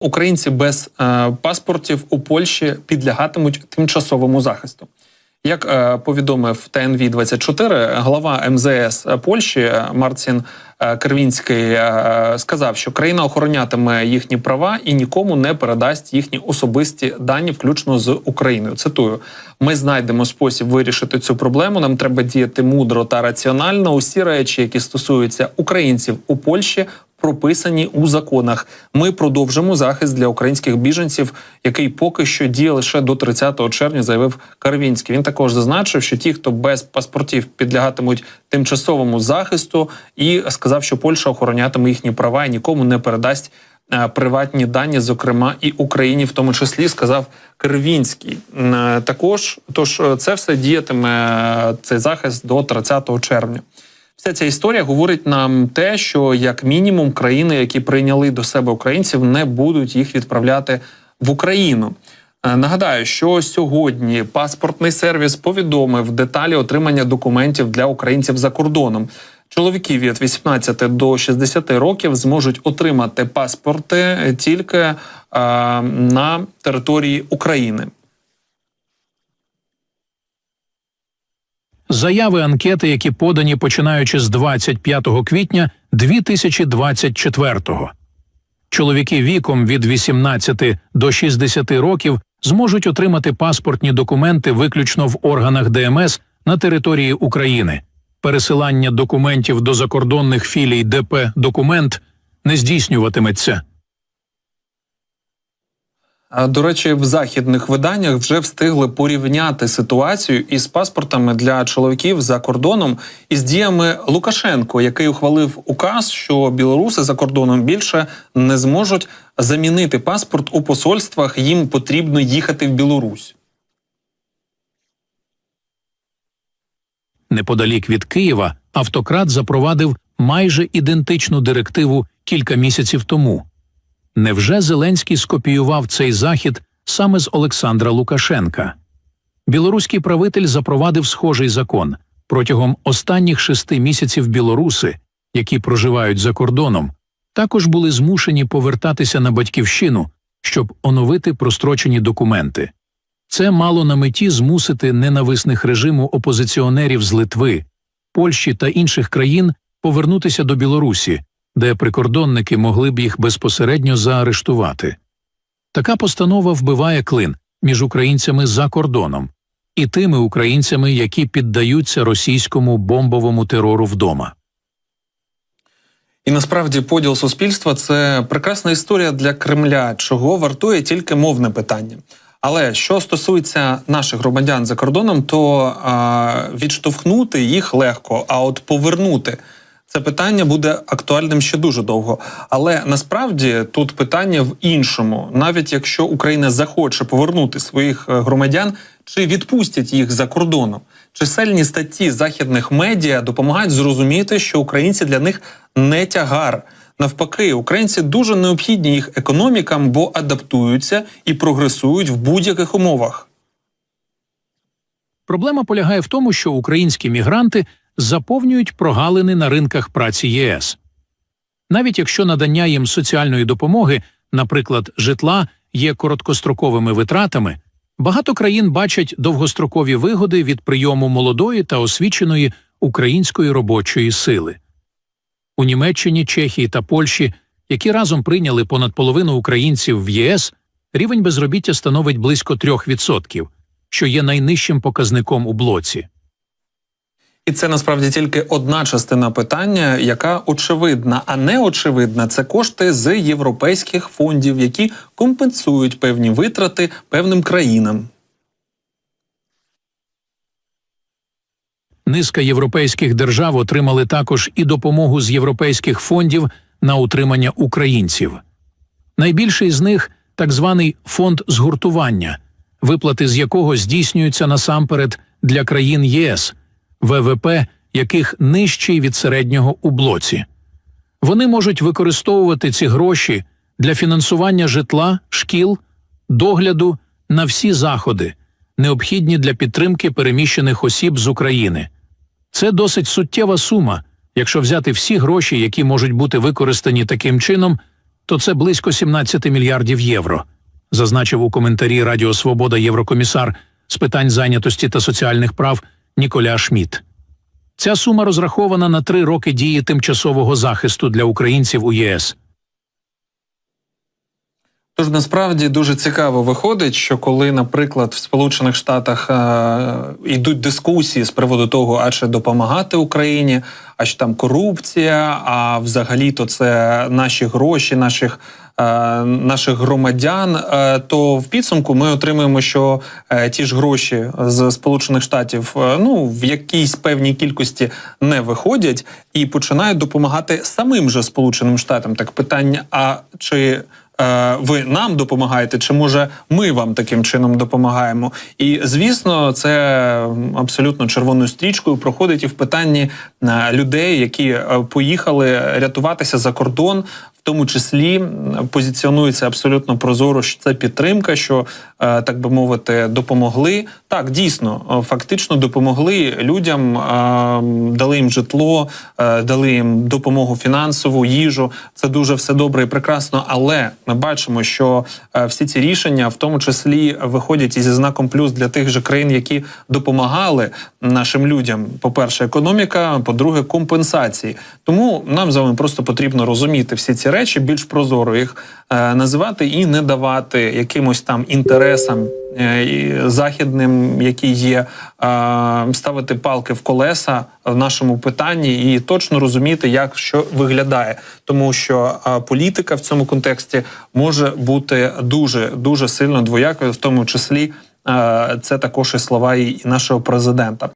Українці без е, паспортів у Польщі підлягатимуть тимчасовому захисту. Як е, повідомив ТНВ 24 глава МЗС Польщі е, Марцін е, Кервінський е, сказав, що країна охоронятиме їхні права і нікому не передасть їхні особисті дані, включно з Україною. Цитую: ми знайдемо спосіб вирішити цю проблему. Нам треба діяти мудро та раціонально. Усі речі, які стосуються українців у Польщі, прописані у законах. Ми продовжимо захист для українських біженців, який поки що діє лише до 30 червня, заявив Карвінський. Він також зазначив, що ті, хто без паспортів підлягатимуть тимчасовому захисту, і сказав, що Польща охоронятиме їхні права і нікому не передасть. е, Приватні дані, зокрема і Україні, в тому числі сказав Кервінський. Е, Також тож е, це все діятиме цей захист до 30 червня. Вся ця історія говорить нам те, що як мінімум країни, які прийняли до себе українців, не будуть їх відправляти в Україну. Е, Нагадаю, що сьогодні паспортний сервіс повідомив деталі отримання документів для українців за кордоном. Чоловіки від 18 до 60 років зможуть отримати паспорти тільки е, на території України. Заяви анкети, які подані починаючи з 25 квітня 2024-го. Чоловіки віком від 18 до 60 років зможуть отримати паспортні документи виключно в органах ДМС на території України. Пересилання документів до закордонних філій ДП «Документ» не здійснюватиметься. До речі, в західних виданнях вже встигли порівняти ситуацію із паспортами для чоловіків за кордоном із діями Лукашенко, який ухвалив указ, що білоруси за кордоном більше не зможуть замінити паспорт у посольствах. Їм потрібно їхати в Білорусь. Неподалік від Києва автократ запровадив майже ідентичну директиву кілька місяців тому. Невже Зеленський скопіював цей захід саме з Олександра Лукашенка? Білоруський правитель запровадив схожий закон протягом останніх шести місяців білоруси, які проживають за кордоном, також були змушені повертатися на батьківщину, щоб оновити прострочені документи. Це мало на меті змусити ненависних режиму опозиціонерів з Литви, Польщі та інших країн повернутися до Білорусі, де прикордонники могли б їх безпосередньо заарештувати. Така постанова вбиває клин між українцями за кордоном і тими українцями, які піддаються російському бомбовому терору вдома. І насправді поділ суспільства це прекрасна історія для Кремля, чого вартує тільки мовне питання. Але що стосується наших громадян за кордоном, то а, відштовхнути їх легко, а от повернути це питання буде актуальним ще дуже довго. Але насправді тут питання в іншому: навіть якщо Україна захоче повернути своїх е, громадян, чи відпустять їх за кордоном? Чисельні статті західних медіа допомагають зрозуміти, що українці для них не тягар. Навпаки, українці дуже необхідні їх економікам, бо адаптуються і прогресують в будь-яких умовах. Проблема полягає в тому, що українські мігранти заповнюють прогалини на ринках праці ЄС. Навіть якщо надання їм соціальної допомоги, наприклад, житла, є короткостроковими витратами, багато країн бачать довгострокові вигоди від прийому молодої та освіченої української робочої сили. У Німеччині, Чехії та Польщі, які разом прийняли понад половину українців в ЄС, рівень безробіття становить близько 3%, що є найнижчим показником у блоці. І це насправді тільки одна частина питання, яка очевидна, а не очевидна це кошти з європейських фондів, які компенсують певні витрати певним країнам. Низка європейських держав отримали також і допомогу з європейських фондів на утримання українців. Найбільший з них так званий фонд згуртування, виплати з якого здійснюються насамперед для країн ЄС, ВВП яких нижчий від середнього у блоці. Вони можуть використовувати ці гроші для фінансування житла, шкіл, догляду на всі заходи, необхідні для підтримки переміщених осіб з України. Це досить суттєва сума, якщо взяти всі гроші, які можуть бути використані таким чином, то це близько 17 мільярдів євро, зазначив у коментарі Радіо Свобода єврокомісар з питань зайнятості та соціальних прав Ніколя Шміт. Ця сума розрахована на три роки дії тимчасового захисту для українців у ЄС. Тож насправді дуже цікаво виходить, що коли, наприклад, в Сполучених Штатах е, йдуть дискусії з приводу того, а чи допомагати Україні, а чи там корупція, а взагалі то це наші гроші, наших. е, Наших громадян, е, то в підсумку ми отримуємо, що ті ж гроші з Сполучених Штатів ну в якійсь певній кількості не виходять і починають допомагати самим же Сполученим Штатам. Так питання: а чи ви нам допомагаєте, чи може ми вам таким чином допомагаємо? І звісно, це абсолютно червоною стрічкою проходить і в питанні е, людей, які е, поїхали рятуватися за кордон. В тому числі позиціонується абсолютно прозоро, що це підтримка, що е, так би мовити, допомогли. Так, дійсно, е, фактично допомогли людям, е, дали їм житло, дали їм допомогу фінансову, їжу. Це дуже все добре і прекрасно. Але ми бачимо, що всі ці рішення, в тому числі, виходять і зі знаком плюс для тих же країн, які допомагали нашим людям. По перше, економіка, по-друге, компенсації. Тому нам з вами просто потрібно розуміти всі ці речі, більш прозоро їх е, називати і не давати якимось там інтересам е, західним, які є, е, ставити палки в колеса в нашому питанні і точно розуміти, як що виглядає, тому що політика в цьому контексті може бути дуже дуже сильно двоякою, в тому числі. Це також і слова і нашого президента.